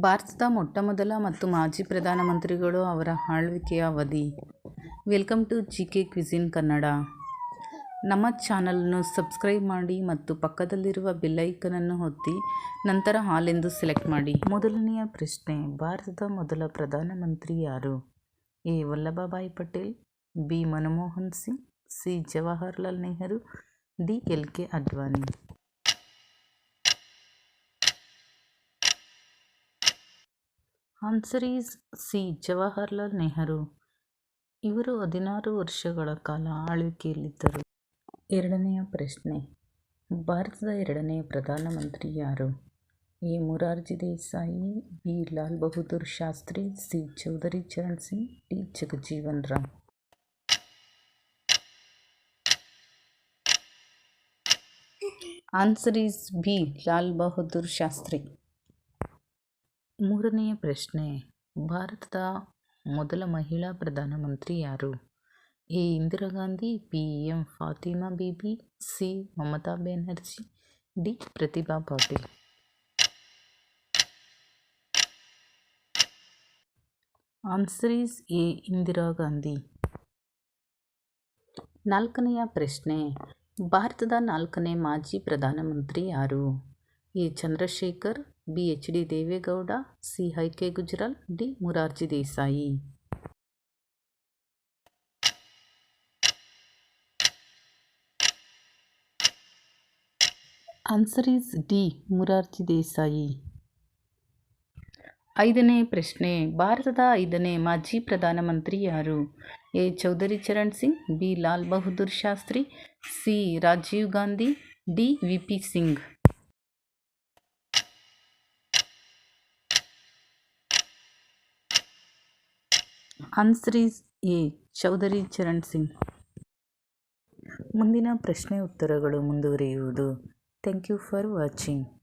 ಭಾರತದ ಮೊಟ್ಟಮೊದಲ ಮತ್ತು ಮಾಜಿ ಪ್ರಧಾನಮಂತ್ರಿಗಳು ಅವರ ಆಳ್ವಿಕೆಯ ಅವಧಿ. Welcome to G K quiz in Kannada. ನಮ್ಮ ಚಾನಲನ್ನು ಸಬ್ಸ್ಕ್ರೈಬ್ ಮಾಡಿ ಮತ್ತು ಪಕ್ಕದಲ್ಲಿರುವ ಬೆಲ್ಲೈಕನನ್ನು ಒತ್ತಿ ನಂತರ ಹಾಲೆಂದು ಸೆಲೆಕ್ಟ್ ಮಾಡಿ. ಮೊದಲನೆಯ ಪ್ರಶ್ನೆ, ಭಾರತದ ಮೊದಲ ಪ್ರಧಾನಮಂತ್ರಿ ಯಾರು? A. Vallabhbhai Patel, B. Manmohan Singh, C. Jawaharlal Nehru, D. L. K. Advani. Answer is C. Jawaharlal Nehru. ಇವರು ಹದಿನಾರು ವರ್ಷಗಳ ಕಾಲ ಆಳ್ವಿಕೆಯಲ್ಲಿದ್ದರು. ಎರಡನೆಯ ಪ್ರಶ್ನೆ, ಭಾರತದ ಎರಡನೆಯ ಪ್ರಧಾನಮಂತ್ರಿ ಯಾರು? A. Morarji Desai, B. Lal Bahadur Shastri, C. Chaudhary Charan Singh, D. Jagjivan Ram answer is B. Lal Bahadur Shastri. ಮೂರನೆಯ ಪ್ರಶ್ನೆ, ಭಾರತದ ಮೊದಲ ಮಹಿಳಾ ಪ್ರಧಾನಮಂತ್ರಿ ಯಾರು? A. Indira Gandhi B. M. Fatima Beevi, C. Mamata Banerjee, D. Pratibha Patil. Answer is A. Indira Gandhi ನಾಲ್ಕನೆಯ ಪ್ರಶ್ನೆ, ಭಾರತದ ನಾಲ್ಕನೇ ಮಾಜಿ ಪ್ರಧಾನಮಂತ್ರಿ ಯಾರು? A. Chandrashekhar B H D Devegowda C I K Gujral D Morarji Desai answer is D Morarji Desai ಐದನೇ ಪ್ರಶ್ನೆ ಭಾರತದ ಐದನೇ ಮಾಜಿ ಪ್ರಧಾನಮಂತ್ರಿ ಯಾರು A Chaudhary Charan Singh B Lal Bahadur Shastri C Rajiv Gandhi D V P Singh is A. Chaudhary Charan Singh. ಮುಂದಿನ ಪ್ರಶ್ನೆ ಉತ್ತರಗಳು ಮುಂದುವರಿಯುವುದು. Thank you for watching.